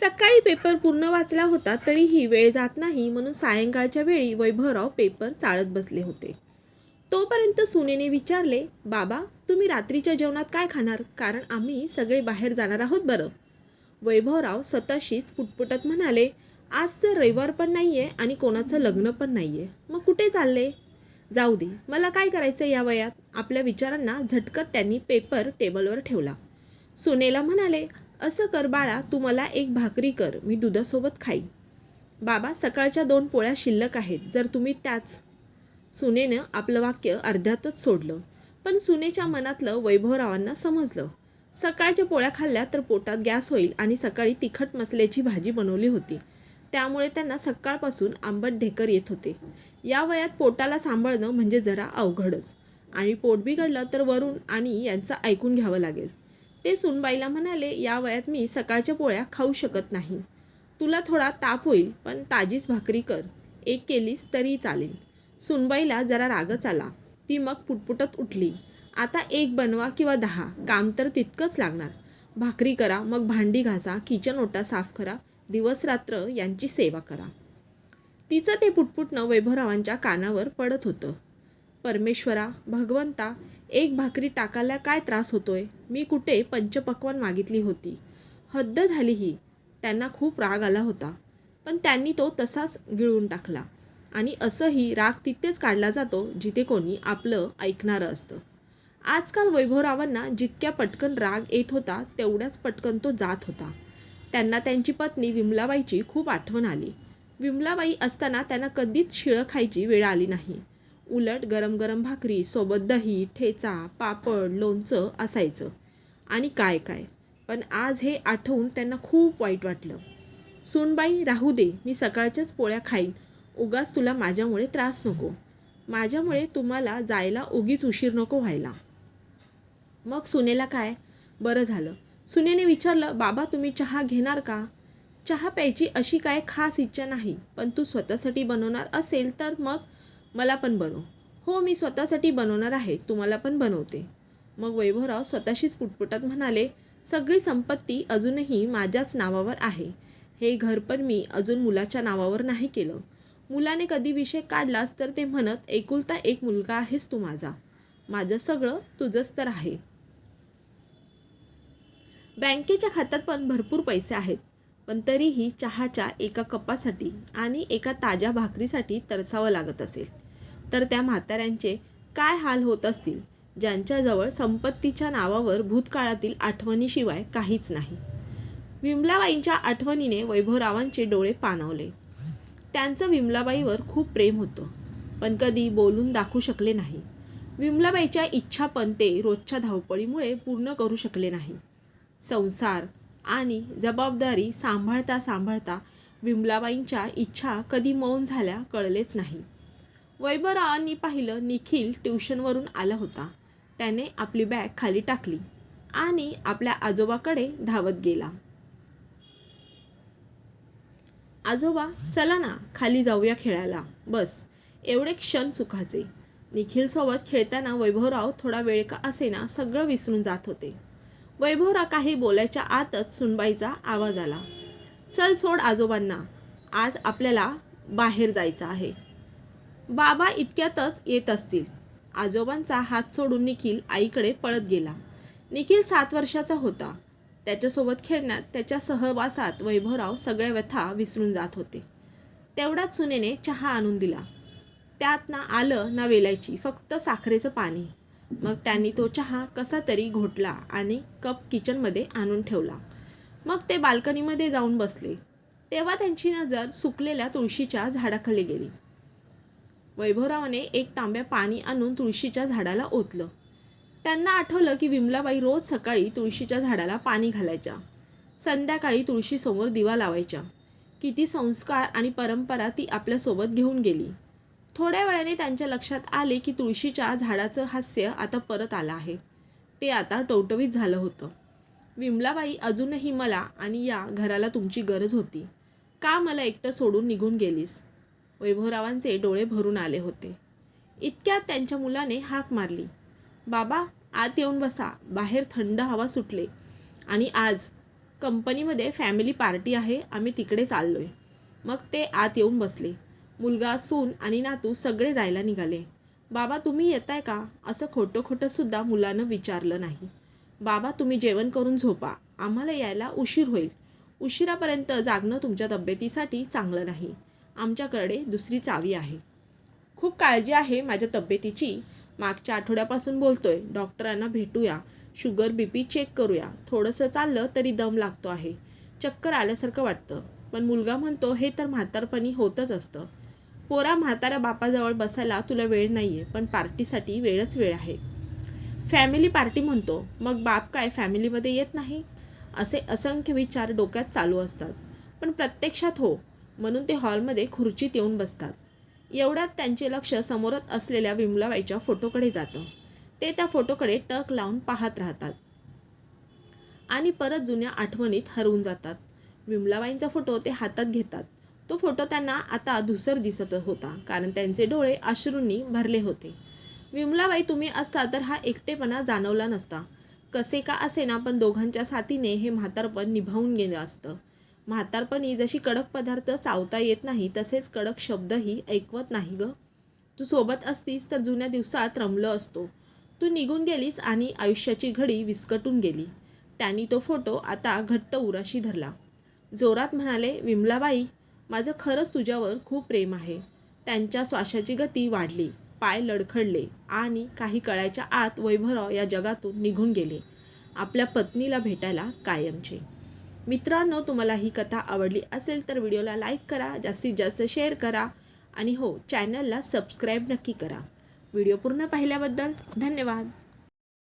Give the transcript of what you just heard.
सकाळी पेपर पूर्ण वाचला होता तरीही वेळ जात नाही म्हणून सायंकाळच्या वेळी वैभवराव पेपर चाळत बसले होते. तोपर्यंत सुनेने विचारले बाबा तुम्ही रात्रीच्या जेवणात काय खाणार? कारण आम्ही सगळे बाहेर जाणार आहोत बरं. वैभवराव स्वतःशीच पुटपुटत म्हणाले आज तर रविवार पण नाही आहे आणि कोणाचं लग्न पण नाही आहे मग कुठे चालले? जाऊ दे मला काय करायचं या वयात? आपल्या विचारांना झटकत त्यांनी पेपर टेबलवर ठेवला. सुनेला म्हणाले असं कर बाळा तू मला एक भाकरी कर मी दुधासोबत खाईन. बाबा सकाळच्या दोन पोळ्या शिल्लक आहेत जर तुम्ही त्याच सुनेनं आपलं वाक्य अर्ध्यातच सोडलं. पण सुनेच्या मनातलं वैभवरावांना समजलं. सकाळच्या पोळ्या खाल्ल्या तर पोटात गॅस होईल आणि सकाळी तिखट मसल्याची भाजी बनवली होती. त्यामुळे त्यांना सकाळपासून आंबट ढेकर येत होते. या वयात पोटाला सांभाळणं म्हणजे जरा अवघडच. आणि पोट बिघडलं तर वरून आणि यांचं ऐकून घ्यावं लागेल. ते सुनबाईला म्हणाले या वयात मी सकाळच्या पोळ्या खाऊ शकत नाही. तुला थोडा ताप होईल पण ताजीच भाकरी कर. एक केलीस तरी चालेल. सुनबाईला जरा रागच आला. ती मग पुटपुटत उठली. आता एक बनवा किंवा दहा. काम तर तितकंच लागणार. भाकरी करा मग भांडी घासा किचन ओटा साफ करा दिवस रात्र यांची सेवा करा. तिचं ते पुटपुटणं वैभवरावांच्या कानावर पडत होतं. परमेश्वरा भगवंता एक भाकरी टाकायला काय त्रास होतोय? मी कुठे पंचपक्वान मागितली होती? हद्द झाली ही. त्यांना खूप राग आला होता. पण त्यांनी तो तसाच गिळून टाकला. आणि असंही राग तिथेच काढला जातो जिथे कोणी आपलं ऐकणारं असतं. आजकाल वैभवरावांना जितक्या पटकन राग येत होता तेवढ्याच पटकन तो जात होता. त्यांना त्यांची पत्नी विमलाबाईची खूप आठवण आली. विमलाबाई असताना त्यांना कधीच शिळं खायची वेळ आली नाही. उलट गरम गरम भाकरी सोबत दही ठेचा पापड लोणचं असायचं. आणि काय काय? पण आज हे आठवून त्यांना खूप वाईट वाटलं. सुनबाई राहू दे. मी सकाळच्याच पोळ्या खाईन. उगाच तुला माझ्यामुळे त्रास नको. माझ्यामुळे तुम्हाला जायला उगीच उशीर नको व्हायला. मग सुनेला काय? बरं झालं. सुनेने विचारलं बाबा तुम्ही चहा घेणार का? चहा प्यायची अशी काय खास इच्छा नाही. पण तू स्वतःसाठी बनवणार असेल तर मग मला पण बनव. हो मी स्वतःसाठी बनवणार आहे तुम्हाला पण बनवते. मग वैभवराव स्वतःशीच पुटपुटत म्हणाले सगळी संपत्ती अजूनही माझ्याच नावावर आहे. हे घर पण मी अजून मुलाच्या नावावर नाही केलं. मुलाने कधी विषय काढलास तर ते म्हणत एकुलता एक मुलगा आहेस तू माझा. माझं सगळं तुझंच तर आहे. बँकेच्या खात्यात पण भरपूर पैसे आहेत. पण तरीही चहाच्या एका कपासाठी आणि एका ताज्या भाकरीसाठी तरसावं लागत असेल. तर त्या म्हाताऱ्यांचे काय हाल होत असतील? ज्यांच्याजवळ संपत्तीच्या नावावर भूतकाळातील आठवणीशिवाय काहीच नाही. विमलाबाईंच्या आठवणीने वैभवरावांचे डोळे पाणावले. त्यांचं विमलाबाईवर खूप प्रेम होतं पण कधी बोलून दाखवू शकले नाही. विमलाबाईच्या इच्छा पण ते रोजच्या धावपळीमुळे पूर्ण करू शकले नाही. संसार आणि जबाबदारी सांभाळता सांभाळता विमलाबाईंच्या इच्छा कधी मौन झाल्या कळलेच नाही. वैभवरावांनी पाहिलं निखिल ट्युशनवरून आला होता. त्याने आपली बॅग खाली टाकली आणि आपल्या आजोबाकडे धावत गेला. आजोबा चला ना खाली जाऊया खेळायला. बस. एवढे क्षण सुखाचे. निखिलसोबत खेळताना वैभवराव थोडा वेळ का असेना सगळं विसरून जात होते. वैभवराव काही बोलायच्या आतच सुनबाईचा आवाज आला. चल सोड आजोबांना आज आपल्याला बाहेर जायचं आहे. बाबा इतक्यातच येत असतील. आजोबांचा हात सोडून निखिल आईकडे पळत गेला. निखिल सात वर्षाचा होता. त्याच्यासोबत खेळण्यात त्याच्या सहवासात वैभवराव सगळ्या व्यथा विसरून जात होते. तेवढ्याच सुनेने चहा आणून दिला. त्यात ना आलं ना वेलायची फक्त साखरेचं पाणी. मग त्यांनी तो चहा कसा तरी घोटला आणि कप किचनमध्ये आणून ठेवला. मग ते बाल्कनीमध्ये जाऊन बसले. तेव्हा त्यांची नजर सुकलेल्या तुळशीच्या झाडाखाली गेली. वैभवरावाने एक तांब्या पाणी आणून तुळशीच्या झाडाला ओतलं. त्यांना आठवलं की विमलाबाई रोज सकाळी तुळशीच्या झाडाला पाणी घालायच्या. संध्याकाळी तुळशीसमोर दिवा लावायच्या. किती संस्कार आणि परंपरा ती आपल्यासोबत घेऊन गेली. थोड्या वेळाने त्यांच्या लक्षात आले की तुळशीच्या झाडाचं हास्य आता परत आलं आहे. ते आता टवटवीत झालं होतं. विमलाबाई अजूनही मला आणि या घराला तुमची गरज होती. का मला एकटं सोडून निघून गेलीस? वैभवरावांचे डोळे भरून आले होते. इतक्यात त्यांच्या मुलाने हाक मारली. बाबा आत येऊन बसा. बाहेर थंड हवा सुटले. आणि आज कंपनीमध्ये फॅमिली पार्टी आहे. आम्ही तिकडे चाललो आहे मग ते आत येऊन बसले. मुलगा सून आणि नातू सगळे जायला निघाले. बाबा तुम्ही येताय का? असं खोटं खोटंसुद्धा मुलानं विचारलं नाही. बाबा तुम्ही जेवण करून झोपा. आम्हाला यायला उशीर होईल. उशिरापर्यंत जागणं तुमच्या तब्येतीसाठी चांगलं नाही. आमच्याकडे दुसरी चावी आहे. खूप काळजी आहे माझ्या तब्येतीची. मागच्या आठवड्यापासून बोलतोय. डॉक्टरांना भेटूया. शुगर बी पी चेक करूया. थोडंसं चाललं तरी दम लागतो आहे. चक्कर आल्यासारखं वाटतं. पण मुलगा म्हणतो हे तर म्हातारपणी होतच असतं. पोरा म्हातारा बापाजवळ बसायला तुला वेळ नाही आहे पण पार्टीसाठी वेळच वेळ आहे. फॅमिली पार्टी म्हणतो मग बाप काय फॅमिलीमध्ये येत नाही? असे असंख्य विचार डोक्यात चालू असतात. पण प्रत्यक्षात हो म्हणून ते हॉलमध्ये खुर्चीत येऊन बसतात. एवढ्यात त्यांचे लक्ष समोरच असलेल्या विमलाबाईच्या फोटोकडे जातं. ते त्या फोटोकडे टक लावून पाहत राहतात. आणि परत जुन्या आठवणीत हरवून जातात. विमलाबाईंचा फोटो ते हातात घेतात. तो फोटो त्यांना आता धुसर दिसत होता कारण त्यांचे डोळे अश्रूंनी भरले होते. विमलाबाई तुम्ही असता तर हा एकटेपणा जाणवला नसता. कसे का असेना पण दोघांच्या साथीने हे म्हातारपण निभावून गेलं असतं. म्हातारपणी जशी कडक पदार्थ चावता येत नाही तसेच कडक शब्दही ऐकवत नाही ग. तू सोबत असतीस तर जुन्या दिवसात रमलं असतो. तू निघून गेलीस आणि आयुष्याची घडी विस्कटून गेली. त्यांनी तो फोटो आता घट्ट उराशी धरला. जोरात म्हणाले विमलाबाई माझं खरंच तुझ्यावर खूप प्रेम आहे. त्यांच्या श्वासाची गती वाढली पाय लडखडले आणि काही कळायच्या आत वैभवराव या जगातून निघून गेले आपल्या पत्नीला भेटायला कायमचे. मित्रांनो तुम्हाला ही कथा आवडली असेल तर व्हिडिओला लाईक करा जास्तीत जास्त शेअर करा आणि हो चॅनलला सबस्क्राईब नक्की करा. व्हिडिओ पूर्ण पाहिल्याबद्दल धन्यवाद.